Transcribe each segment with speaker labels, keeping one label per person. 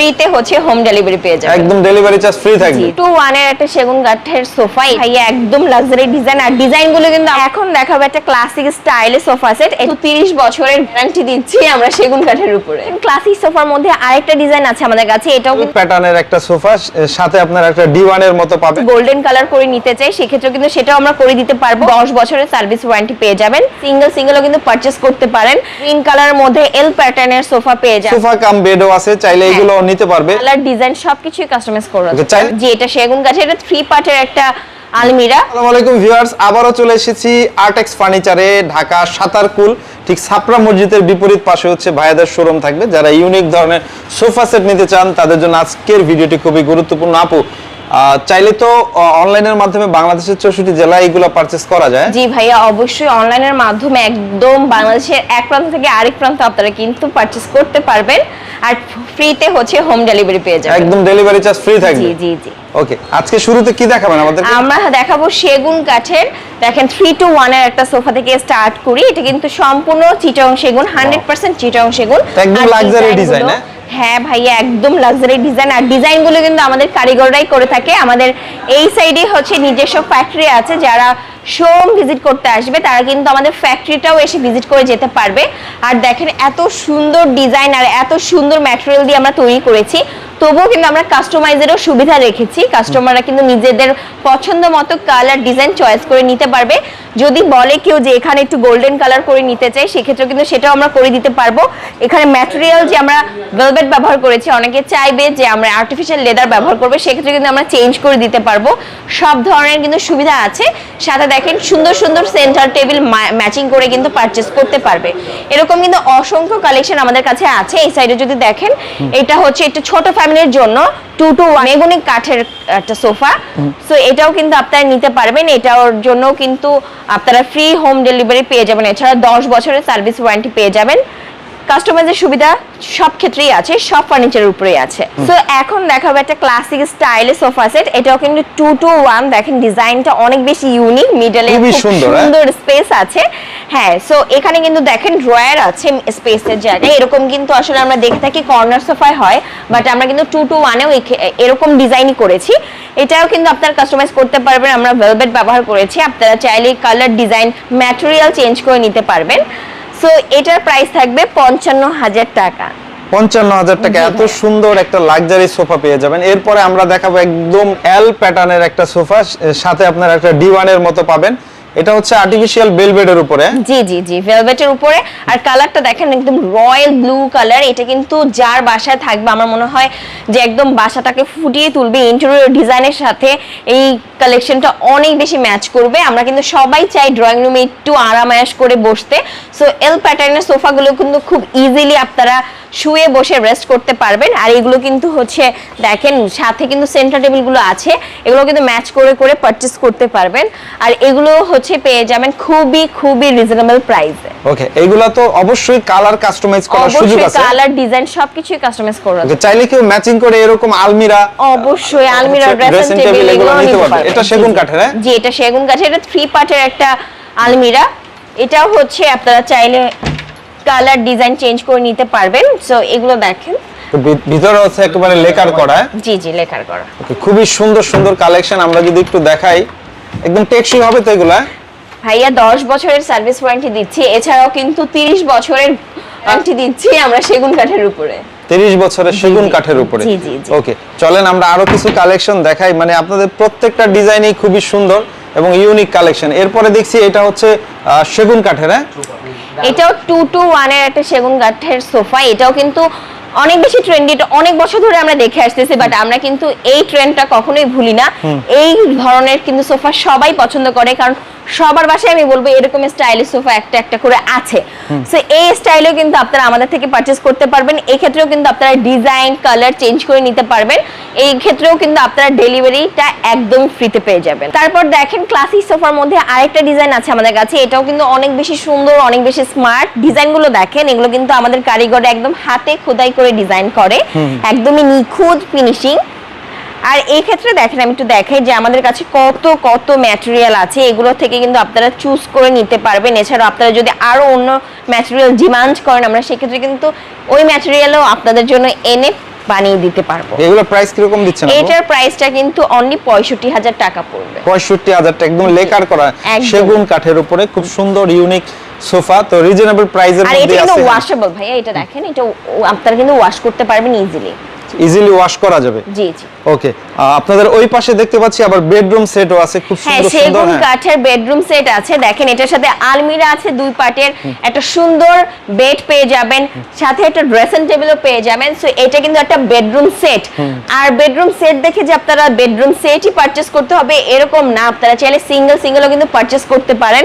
Speaker 1: ফ্রিতে হচ্ছে home delivery পেয়ে যাবেন
Speaker 2: একদম ডেলিভারি চার্জ ফ্রি থাকবে।
Speaker 1: টু ওয়ানের একটা সেগুন কাঠের সোফা ভাইয়া একদম লাক্সারি ডিজাইন আর ডিজাইনগুলো কিন্তু এখন দেখাবো একটা ক্লাসিক স্টাইলে সোফা সেট একটু তিরিশ বছরের গ্যারান্টি দিচ্ছি আমরা সেগুন কাঠের উপরে। ক্লাসিক সোফার মধ্যে আরেকটা ডিজাইন আছে আমাদের কাছে এটাও
Speaker 2: প্যাটার্নের একটা সোফা সাথে আপনার একটা ডিওয়ানের মতো পাবেন।
Speaker 1: গোল্ডেন কালার করে নিতে চাই সেক্ষেত্রে কিন্তু সেটাও আমরা করে দিতে পারব। দশ বছরের সার্ভিস ওয়ারেন্টি পেয়ে যাবেন। সিঙ্গেল সিঙ্গেলও কিন্তু পারচেস করতে পারেন। গ্রিন কালারের মধ্যে এল প্যাটার্নের সোফা পেয়ে যাবেন।
Speaker 2: সোফা কাম বেডও আছে চাইলে
Speaker 1: হ্যাঁ।
Speaker 2: এগুলো নিতে পারবে।
Speaker 1: কালার ডিজাইন সবকিছুই কাস্টমাইজ করা
Speaker 2: Okay,
Speaker 1: জি এটা সেগুন কাঠের এটা থ্রি পার্টের একটা আলমিরা।
Speaker 2: আসসালামু আলাইকুম ভিউয়ার্স আবারও চলে এসেছি আর্টেক্স ফার্নিচারে ঢাকা সাতারকুল ঠিক সাপরা মসজিদের বিপরীত পাশে হচ্ছে ভাইয়াদের শোরুম থাকবে। যারা ইউনিক ধরনের সোফা সেট নিতে চান তাদের জন্য আজকের ভিডিওটি খুবই গুরুত্বপূর্ণ। আপু চাইলে তো অনলাইনের মাধ্যমে বাংলাদেশের চৌষট্টি জেলায় এগুলো পারচেস করা যায়।
Speaker 1: জি ভাইয়া অবশ্যই অনলাইনের মাধ্যমে একদম বাংলাদেশের এক প্রান্ত থেকে আরেক প্রান্ত আপনারা কিন্তু পারচেজ করতে পারবেন। আর ফ্রিতে হচ্ছে হোম ডেলিভারি পেয়ে যাবেন।
Speaker 2: একদম ডেলিভারি চার্জ ফ্রি থাকবে?
Speaker 1: জি জি। জি
Speaker 2: ওকে আজকে শুরুতে কি দেখাবেন আমাদের
Speaker 1: আমরা দেখাবো সেগুন কাঠের দেখেন থ্রি টু ওয়ানের একটা সোফা থেকে স্টার্ট করি। এটা কিন্তু সম্পূর্ণ চিটং সেগুন হান্ড্রেড পার্সেন্ট চিটং সেগুন।
Speaker 2: একদম
Speaker 1: design, গুলো-
Speaker 2: হ্যাঁ?
Speaker 1: হ্যাঁ ভাইয়া, একদম লাক্সারি ডিজাইন আর ডিজাইনগুলো কিন্তু আমাদের কারিগররাই করে থাকে। আমাদের এই সাইডে হচ্ছে নিজস্ব ফ্যাক্টরি আছে, যারা শোরুম ভিজিট করতে আসবে। তারা কিন্তু আমাদের ফ্যাক্টরিটাও এসে ভিজিট করে যেতে পারবে। আর দেখেন, এত সুন্দর ডিজাইন আর এত সুন্দর ম্যাটেরিয়াল দিয়ে আমরা তৈরি করেছি। তবুও কিন্তু আমরা কাস্টমাইজেরও সুবিধা রেখেছি। কাস্টমাররা কিন্তু নিজেদের পছন্দ মতো কালার ডিজাইন চয়েস করে নিতে পারবে। যদি বলে কেউ যে এখানে একটু গোল্ডেন কালার করে নিতে চাই সেক্ষেত্রে কিন্তু সেটাও আমরা করে দিতে পারব। এখানে ম্যাটেরিয়াল যে আমরা ভেলভেট ব্যবহার করেছি অনেকে চাইবে যে আমরা আর্টিফিশিয়াল লেদার ব্যবহার করবে সেক্ষেত্রে কিন্তু আমরা চেঞ্জ করে দিতে পারব। সব ধরনের কিন্তু সুবিধা আছে। সাথে দেখেন সুন্দর সুন্দর সেন্টার টেবিল ম্যাচিং করে কিন্তু পারচেস করতে পারবে। এরকম কিন্তু অসংখ্য কালেকশন আমাদের কাছে আছে। এই সাইডে যদি দেখেন এটা হচ্ছে একটু ছোট ফ্যামিলির জন্য টু টু ওয়ান বেগুনি কাঠের একটা সোফা। সো এটাও কিন্তু আপনারা নিতে পারবেন। এটার জন্য কিন্তু আপনারা ফ্রি হোম ডেলিভারি পেয়ে যাবেন। এছাড়া দশ বছরের সার্ভিস ওয়ারেন্টি পেয়ে যাবেন। কাস্টমাইজের সুবিধা সব ক্ষেত্রেই আছে সব ফার্নিচারের উপরেই আছে। সো এখন দেখাবো একটা ক্লাসিক স্টাইলে সোফা সেট এটাও কিন্তু টু টু ওয়ান দেখেন ডিজাইনটা অনেক বেশি ইউনিক মিডলে
Speaker 2: সুন্দর, হ্যাঁ?
Speaker 1: সুন্দর স্পেস আছে। হ্যাঁ সো এখানে কিন্তু দেখেন ড্রয়ার আছে স্পেসের জায়গায়। এরকম কিন্তু আসলে আমরা দেখে থাকি কর্নার সোফায় হয় বাট আমরা কিন্তু টু টু ওয়ানেও এরকম ডিজাইনই করেছি। এটাও কিন্তু আপনারা কাস্টমাইজ করতে পারবেন আমরা ভেলভেট ব্যবহার করেছি। আপনারা চাইলে কালার ডিজাইন ম্যাটেরিয়াল চেঞ্জ করে নিতে পারবেন। সো এটার প্রাইস থাকবে পঞ্চান্ন হাজার টাকা।
Speaker 2: পঞ্চান্ন হাজার টাকা এত সুন্দর একটা লাক্সারি সোফা পেয়ে যাবেন। এরপরে আমরা দেখাবো একদম এল প্যাটার্নের একটা সোফা সাথে আপনার একটা ডিওয়ানের মতো পাবেন। এটা হচ্ছে আর্টিফিশিয়াল বেলবেডের উপরে।
Speaker 1: জি জি জি ভেলভেটের উপরে। আর কালারটা দেখেন, একদম রয়্যাল ব্লু কালার এটা কিন্তু যার বাসায় থাকবে, আমার মনে হয় যে একদম বাসাটাকে ফুটিয়ে তুলবে ইন্টেরিয়র ডিজাইনের সাথে এই কালেকশনটা অনেক বেশি ম্যাচ করবে। আমরা কিন্তু সবাই চাই ড্রয়িং রুমে একটু আরামায়াস করে বসতে। সো এল প্যাটার্নের সোফাগুলো কিন্তু খুব ইজিলি আপনারা শুয়ে বসে রেস্ট করতে পারবেন। আর এগুলো কিন্তু হচ্ছে, দেখেন, সাথে কিন্তু সেন্টার টেবিলগুলো আছে। এগুলো কিন্তু ম্যাচ করে করে পারচেস করতে পারবেন। আর এগুলো হচ্ছে পেয়ে যাবেন খুবই খুবই রিজনেবল প্রাইসে
Speaker 2: ওকে এগুলা তো অবশ্যই কালার কাস্টমাইজ করার সুযোগ
Speaker 1: অবশ্যই
Speaker 2: আছে।
Speaker 1: কালার ডিজাইন সবকিছুই কাস্টমাইজ করা
Speaker 2: Okay, চাইলে কেউ ম্যাচিং করে এরকম আলমিরা
Speaker 1: অবশ্যই আলমিরা ড্রেসিং টেবিল
Speaker 2: এগুলো নিতে পারবে। এটা সেগুন কাঠের, হ্যাঁ?
Speaker 1: জি এটা সেগুন কাঠের এটা থ্রি পার্টের একটা আলমিরা। এটাও হচ্ছে আপনারা চাইলে কালার ডিজাইন চেঞ্জ করে নিতে পারবেন। সো এগুলো দেখেন।
Speaker 2: ভিতরে হচ্ছে একেবারে লেকার করা হ্যাঁ?
Speaker 1: জি জি লেখার করা।
Speaker 2: খুবই সুন্দর সুন্দর কালেকশন আমরা যদি একটু দেখাই একদম টেকসই হবে তো এগুলা?
Speaker 1: ভাইয়া দশ বছরের সার্ভিস ওয়ারেন্টি দিচ্ছি। এছাড়াও কিন্তু তিরিশ বছরের ওয়ারেন্টি দিচ্ছি আমরা সেগুন কাঠের উপরে।
Speaker 2: তিরিশ বছরের সেগুন কাঠের উপরে।
Speaker 1: জি, জি, জি।
Speaker 2: ওকে চলেন আমরা আরও কিছু কালেকশন দেখাই। মানে আপনাদের প্রত্যেকটা ডিজাইনই খুবই সুন্দর এবং ইউনিক কালেকশন এরপরে দেখছি এটা হচ্ছে সেগুন কাঠের হ্যাঁ?
Speaker 1: এটাও টু টু ওয়ানের একটা সেগুন কাঠের সোফা। এটাও কিন্তু অনেক বেশি ট্রেন্ডি অনেক বছর ধরে আমরা দেখে আসতেছি বাট আমরা কিন্তু এই ট্রেন্ডটা কখনোই ভুলি না। এই ধরনের কিন্তু সোফা সবাই পছন্দ করে কারণ সবার বাসায় আমি বলব এরকম স্টাইলিশ সোফা একটা একটা করে আছে। সো এই স্টাইলেও কিন্তু আপনারা আমাদের থেকে পারচেস করতে পারবেন এই ক্ষেত্রেও কিন্তু আপনারা ডিজাইন কালার চেঞ্জ করে নিতে পারবেন এই ক্ষেত্রেও কিন্তু আপনারা ডেলিভারিটা একদম ফ্রিতে পেয়ে যাবেন। তারপর দেখেন ক্লাসিক সোফার মধ্যে আরেকটা ডিজাইন আছে আমাদের কাছে এটাও কিন্তু অনেক বেশি সুন্দর অনেক বেশি স্মার্ট ডিজাইনগুলো দেখেন এগুলো কিন্তু আমাদের কারিগর একদম হাতে খোদাই করে ডিজাইন করে একদমই নিখুঁত ফিনিশিং আর এই ক্ষেত্রে দেখেন আমি একটু দেখাই যে আমাদের কাছে কত কত ম্যাটেরিয়াল আছে। এগুলো থেকে কিন্তু আপনারা চুজ করে নিতে পারবেন। এছাড়াও আপনারা যদি আরও অন্য ম্যাটেরিয়াল ডিমান্ড করেন আমরা সেক্ষেত্রে কিন্তু ওই ম্যাটেরিয়ালও আপনাদের জন্য এনে বানিয়ে দিতে পারব।
Speaker 2: এগুলো প্রাইস কীরকম দিচ্ছেন
Speaker 1: এটার প্রাইসটা কিন্তু অনলি পঁয়ষট্টি হাজার টাকা পড়বে।
Speaker 2: পঁয়ষট্টি হাজার টাকা একদম লেকার করা। সেগুন কাঠের উপরে খুব সুন্দর ইউনিক সোফা তো রিজনেবল প্রাইসের
Speaker 1: আর এটা কিন্তু ওয়াশেবল ভাইয়া এটা দেখেন এটা আপনারা কিন্তু ওয়াশ করতে পারবেন ইজিলি
Speaker 2: ইজিলি ওয়াশ করা যাবে?
Speaker 1: জি জি।
Speaker 2: ওকে আপনাদের ওই পাশে দেখতে পাচ্ছি আবার বেডরুম সেটও আছে খুব
Speaker 1: হ্যাঁ
Speaker 2: সুন্দর সুন্দর হ্যাঁ।
Speaker 1: কাঠের বেডরুম সেট আছে। দেখেন এটার সাথে আলমিরা আছে দুই পার্টের একটা সুন্দর বেড পেয়ে যাবেন সাথে একটা ড্রেসিং টেবিলও পেয়ে যাবেন। সো এটা কিন্তু একটা বেডরুম সেট আর বেডরুম সেট দেখে যে আপনারা বেডরুম সেটই পারচেস করতে হবে এরকম না। আপনারা চাইলে সিঙ্গেল সিঙ্গেলও কিন্তু পারচেস করতে পারেন।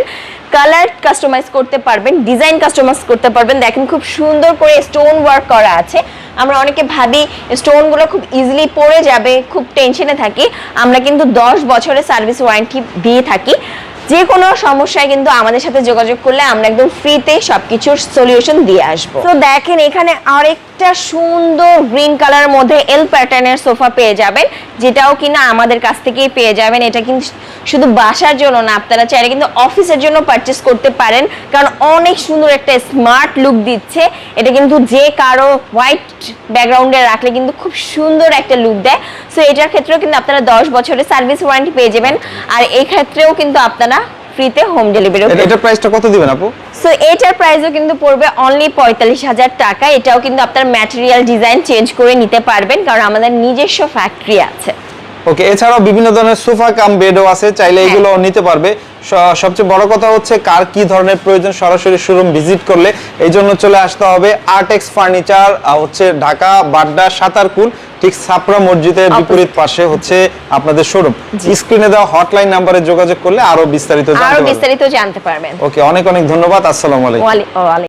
Speaker 1: কালার কাস্টমাইজ করতে পারবেন, ডিজাইন কাস্টমাইজ করতে পারবেন। দেখেন খুব সুন্দর করে স্টোন ওয়ার্ক করা আছে। আমরা অনেকে ভাবি স্টোনগুলো খুব ইজিলি পড়ে যাবে, খুব টেনশনে থাকি। আমরা কিন্তু দশ বছরের সার্ভিস ওয়ারেন্টি দিয়ে থাকি। যে কোনো সমস্যায় কিন্তু আমাদের সাথে যোগাযোগ করলে আমরা একদম ফ্রিতে সবকিছুর সলিউশন দিয়ে আসব। তো দেখেন, এখানে আরেকটা সুন্দর গ্রিন কালারের মধ্যে এল প্যাটার্নের সোফা পেয়ে যাবেন, যেটাও কিনা আমাদের কাছ থেকেই পেয়ে যাবেন। এটা কিন্তু শুধু বাসার জন্য না, আপনারা চাইলে কিন্তু অফিসের জন্য পারচেস করতে পারেন, কারণ অনেক সুন্দর একটা স্মার্ট লুক দিচ্ছে। এটা কিন্তু যে কারও হোয়াইট ব্যাকগ্রাউন্ডে রাখলে কিন্তু খুব সুন্দর একটা লুক দেয়। সো এটার ক্ষেত্রেও কিন্তু আপনারা দশ বছরের সার্ভিস ওয়ারেন্টি পেয়ে যাবেন। আর এই ক্ষেত্রেও কিন্তু আপনারা ফ্রিতে হোম ডেলিভারিও
Speaker 2: এটা- এটার প্রাইসটা কত দিবেন আপু?
Speaker 1: সো এটার প্রাইসও কিন্তু পড়বে অনলি পঁয়তাল্লিশ হাজার টাকা। এটাও কিন্তু আপনার ম্যাটেরিয়াল ডিজাইন চেঞ্জ করে নিতে পারবেন কারণ আমাদের নিজস্ব ফ্যাক্টরি আছে।
Speaker 2: ওকে এছাড়াও বিভিন্ন ধরনের সোফা কাম বেডও আছে চাইলে
Speaker 1: হ্যাঁ।
Speaker 2: এগুলো নিতে পারবে। সবচেয়ে বড় কথা হচ্ছে কার কি ধরনের প্রয়োজন সরাসরি শোরুম ভিজিট করলে। এই জন্য চলে আসতে হবে আর্টেক্স ফার্নিচার হচ্ছে ঢাকা বাড্ডা সাতারকুল। ঠিক ছাপড়া মসজিদের বিপরীত পাশে হচ্ছে আপনাদের শোরুম স্ক্রিনে দেওয়া হটলাইন নাম্বারে যোগাযোগ করলে আরও বিস্তারিত জানতে পারবেন।
Speaker 1: বিস্তারিত জানতে পারবেন।
Speaker 2: ওকে অনেক অনেক ধন্যবাদ আসসালামু আলাইকুম।
Speaker 1: ওয়ালি- ওয়ালাইকুম